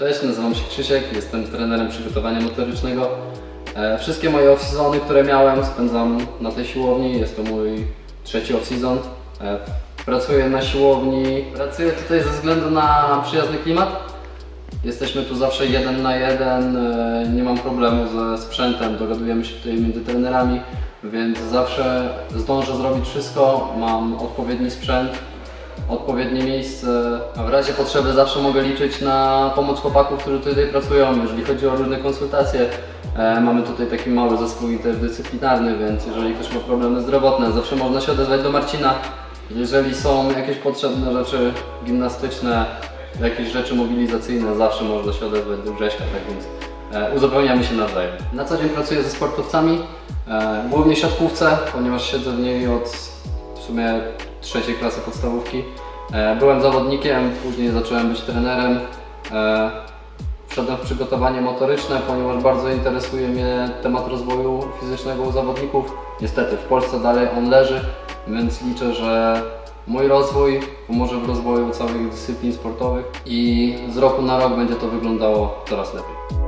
Cześć, nazywam się Krzysiek, jestem trenerem przygotowania motorycznego. E, Wszystkie moje off-seasony, które miałem, spędzam na tej siłowni. Jest to mój trzeci off-season. E, Pracuję na siłowni. Pracuję tutaj ze względu na przyjazny klimat. Jesteśmy tu zawsze jeden na jeden, e, nie mam problemu ze sprzętem, dogadujemy się tutaj między trenerami, więc zawsze zdążę zrobić wszystko, mam odpowiedni sprzęt, odpowiednie miejsce, w razie potrzeby zawsze mogę liczyć na pomoc chłopaków, którzy tutaj pracują, jeżeli chodzi o różne konsultacje. E, mamy tutaj taki mały zespół interdyscyplinarny, więc jeżeli ktoś ma problemy zdrowotne, zawsze można się odezwać do Marcina. Jeżeli są jakieś potrzebne rzeczy gimnastyczne, jakieś rzeczy mobilizacyjne, zawsze można się odezwać do Grześka, tak więc e, uzupełniamy się nawzajem. Na co dzień pracuję ze sportowcami, e, głównie siatkówce, ponieważ siedzę w niej od sumie trzeciej klasy podstawówki. E, byłem zawodnikiem, później zacząłem być trenerem. E, Wszedłem w przygotowanie motoryczne, ponieważ bardzo interesuje mnie temat rozwoju fizycznego u zawodników. Niestety w Polsce dalej on leży, więc liczę, że mój rozwój pomoże w rozwoju całych dyscyplin sportowych i z roku na rok będzie to wyglądało coraz lepiej.